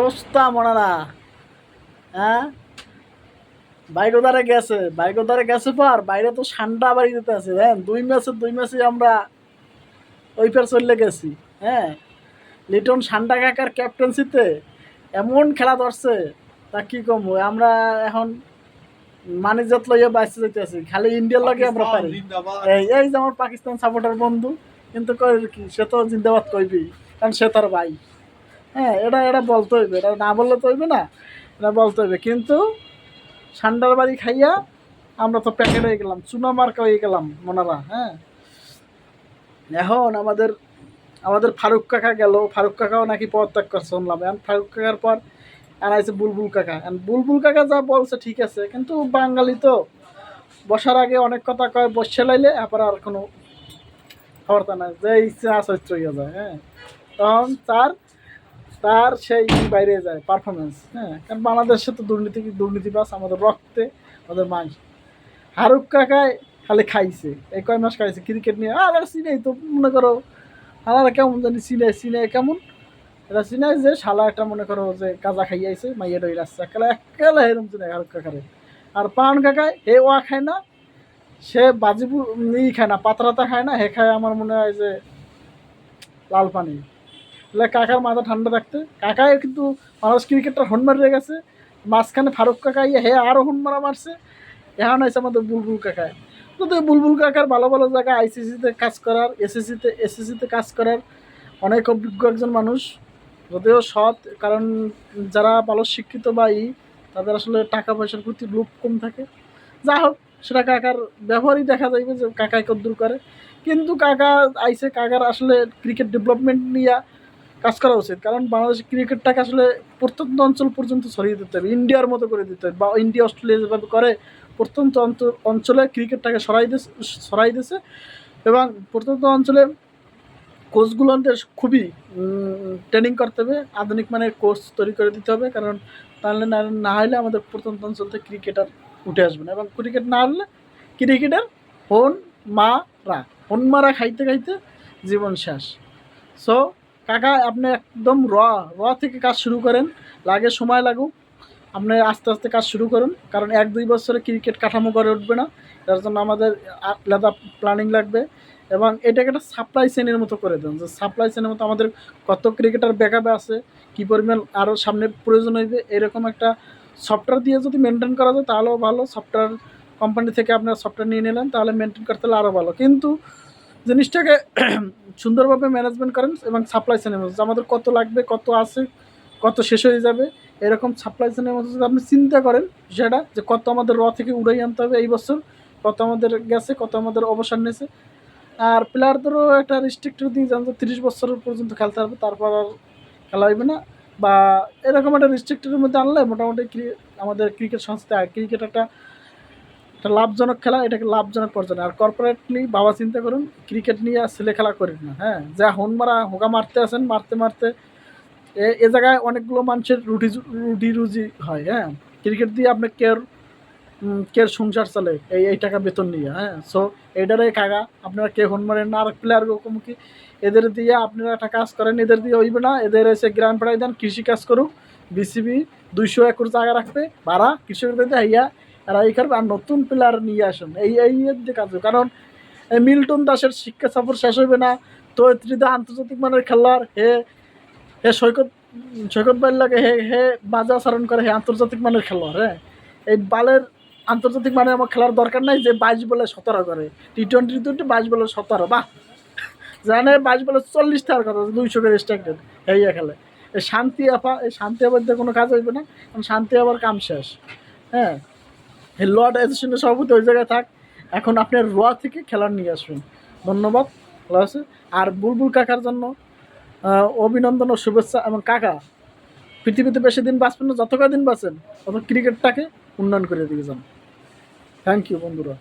অবস্থা মনে না হ্যাঁ? বাইক দ্বারা গেছে বাইক দ্বারা গেছে পর বাইরে তো ঠান্ডা বাড়ি দিতে আছে হ্যাঁ দুই ম্যাচে দুই ম্যাচে আমরা ওই পার চলে গেছি হ্যাঁ? লিটন ঠান্ডা কাকার ক্যাপ্টেন্সিতে এমন খেলা ধরছে তা কি কম? আমরা এখন মানিজ্জাত লইয়া বাইসে যেতেছি খালি ইন্ডিয়ার লগে আমরা পারি। এই এই যে আমার পাকিস্তান সাপোর্টার বন্ধু কিন্তু কই কি সে তো জিন্দাবাদ কইবি কারণ সে তার ভাই। হ্যাঁ এটা এটা বলতে হইবে। এটা না বললে তো হইবে না। এটা বলতে হইবে। কিন্তু সান্ডার বাড়ি খাইয়া আমরা তো প্যাকেট হয়ে গেলাম, চুনা মার্কা হয়ে গেলাম মনারা হ্যাঁ। এখন আমাদের আমাদের ফারুক কাকা গেল। ফারুক কাকাও নাকি পদত্যাগ করছে, শুনলাম। এখন ফারুক কাকার পর আর আছে বুলবুল কাকা। বুলবুল কাকা যা বলছে ঠিক আছে, কিন্তু বাঙালি তো বসার আগে অনেক কথা কয়, বসে লাইলে আবার আর কোনো খবর তা না যে ইচ্ছা চরিত্র হয়ে যায় হ্যাঁ। তখন তার তার সেই বাইরে যায় পারফরমেন্স হ্যাঁ? কারণ বাংলাদেশে তো দুর্নীতি দুর্নীতিবাস আমাদের রক্তে, আমাদের মাংস। হারুক কাকায় খালি খাইছে, এই কয় মাস খাইছে ক্রিকেট নিয়ে, আর সিনেই তো মনে করো, আর কেমন জানি সিনে সিনে কেমন? এটা সিনে যে শালা একটা মনে করো যে কাজা খাইয়াইছে, মাইয়া ডই রাস্তা একেলা একেলা এরম চিনে হারুক কাকারে। আর পান কাকায় হে ওয়া খায় না, সে বাজিবু ই খায় না, পাতরাতা খায় না, হে খায় আমার মনে হয় যে লাল পানি। তাহলে কাকার মাথা ঠান্ডা থাকতে কাকায় কিন্তু মানুষ ক্রিকেটটা হন মারিয়ে গেছে। মাঝখানে ফারুক কাকা ইয়ে হে আরও হন মারা মারছে। এখন হয়েছে আমাদের বুলবুল কাকায় তো বুলবুল কাকার ভালো ভালো জায়গায় আইসিসিতে কাজ করার এসএসসিতে এসএসসিতে কাজ করার অনেক অভিজ্ঞ একজন মানুষ। যদিও সৎ, কারণ যারা ভালো শিক্ষিত বা ই তাদের আসলে টাকা পয়সার প্রতি লোভ কম থাকে। যা হোক, সেটা কাকার ব্যবহারই দেখা যাইবে যে কাকাই কদ্দূর করে। কিন্তু কাকা আইসে কাকার আসলে ক্রিকেট ডেভেলপমেন্ট নিয়ে কাজ করা উচিত। কারণ বাংলাদেশ ক্রিকেটটাকে আসলে প্রত্যন্ত অঞ্চল পর্যন্ত ছড়িয়ে দিতে হবে। ইন্ডিয়ার মতো করে দিতে হবে। বা ইন্ডিয়া, অস্ট্রেলিয়া যেভাবে করে, প্রত্যন্ত অঞ্চলে ক্রিকেটটাকে সরাই দিয়েছে সরাই দিয়েছে এবং প্রত্যন্ত অঞ্চলে কোচগুলোদের খুবই ট্রেনিং করতে হবে। আধুনিক মানের কোচ তৈরি করে দিতে হবে। কারণ তাহলে না না হলে আমাদের প্রত্যন্ত অঞ্চল থেকে ক্রিকেটার উঠে আসবে না। এবং ক্রিকেট না হলে ক্রিকেটার হন মা রা হন, মারা খাইতে খাইতে জীবন শেষ। সো কাকা, আপনি একদম র র থেকে কাজ শুরু করেন। লাগে, সময় লাগুক। আপনি আস্তে আস্তে কাজ শুরু করুন। কারণ এক দুই বছরে ক্রিকেট কাঠামো করে উঠবে না। তার জন্য আমাদের আলাদা প্ল্যানিং লাগবে। এবং এটাকে একটা সাপ্লাই চেনের মতো করে দেন। যে সাপ্লাই চেনের মতো আমাদের কত ক্রিকেটার ব্যাকআপে আছে, কী পরিমাণ আরও সামনে প্রয়োজন হইবে, এরকম একটা সফটওয়্যার দিয়ে যদি মেনটেন করা যায়, তাহলেও ভালো। সফটওয়্যার কোম্পানি থেকে আপনার সফটওয়্যার নিয়ে নিলেন, তাহলে মেনটেন করতে হলে আরও ভালো। কিন্তু জিনিসটাকে সুন্দরভাবে ম্যানেজমেন্ট করেন এবং সাপ্লাই চেনের মতো যে আমাদের কত লাগবে, কত আছে, কত শেষ হয়ে যাবে, এরকম সাপ্লাই চেনের মতো যদি আপনি চিন্তা করেন, সেটা যে কত আমাদের র থেকে উড়াই আনতে হবে এই বছর, কত আমাদের গেছে, কত আমাদের অবসর নিয়েছে। আর প্লেয়ারদেরও একটা রেস্ট্রিক্টেড দিয়ে যান যে তিরিশ বছর পর্যন্ত খেলতে হবে তারপর আর খেলা হইবে না। বা এরকম একটা রেস্ট্রিক্টেডের মধ্যে আনলে মোটামুটি আমাদের ক্রিকেট সংস্থা ক্রিকেট একটা একটা লাভজনক খেলা, এটাকে লাভজনক পর্যায়ে আর কর্পোরেটলি বাবা চিন্তা করুন ক্রিকেট নিয়ে আর ছেলে খেলা করেন না হ্যাঁ? যা হন মারা হোকা মারতে আসেন, মারতে মারতে এ এ জায়গায় অনেকগুলো মানুষের রুটি রুটি রুজি হয় হ্যাঁ? ক্রিকেট দিয়ে আপনি কেয়ার কেয়ার সংসার চলে, এই এই টাকা বেতন নিয়ে হ্যাঁ? সো এইটারে কাকা, আপনারা কে হন মারেন না আর প্লেয়ার মুখোমুখি এদের দিয়ে আপনারা একটা কাজ করেন, এদের দিয়ে হইবে না, এদের এসে গ্রাম পাড়ায় দেন, কৃষি কাজ করুক বিসিবি দুইশো একর জায়গা রাখবে, ভাড়া কৃষকদের দিয়ে হইয়া আর এই আর নতুন প্লেয়ার নিয়ে আসুন। এই এই যে কাজ কারণ এই মিল্টন দাসের শিক্ষা সফর শেষ হইবে না, তো ত্রিদা আন্তর্জাতিক মানের খেলোয়াড় হে হে সৈকত সৈকত বাইর লাগে, হে হে বাজা আচরণ করে হে আন্তর্জাতিক মানের খেলোয়াড় হ্যাঁ? এই বালের আন্তর্জাতিক মানের আমার খেলার দরকার নাই যে বাইশ বলে সতেরো করে। টি টোয়েন্টি টোয়েন্টি বাইশ বলে সতেরো, বাহ! জানে বাইশ বলে চল্লিশ থাকার কথা, দুইশো করে স্ট্যান্ডার্ড এই খেলে। এই শান্তি আপা, এই শান্তি আবার দিয়ে কোনো কাজ হইবে না, কারণ শান্তি আবার কাম শেষ হ্যাঁ? লর্ড অ্যাসোসিয়েশনের সভাপতি ওই জায়গায় থাক। এখন আপনি রোয়া থেকে খেলার নিয়ে আসবেন। ধন্যবাদ। ভালো আছে আর বুলবুল কাকার জন্য অভিনন্দন ও শুভেচ্ছা। এবং কাকা, পৃথিবীতে বেশি দিন বাঁচবেন না যত দিন বাঁচেন তত ক্রিকেটটাকে উন্নয়ন করে দিয়ে যান। থ্যাংক ইউ বন্ধুরা।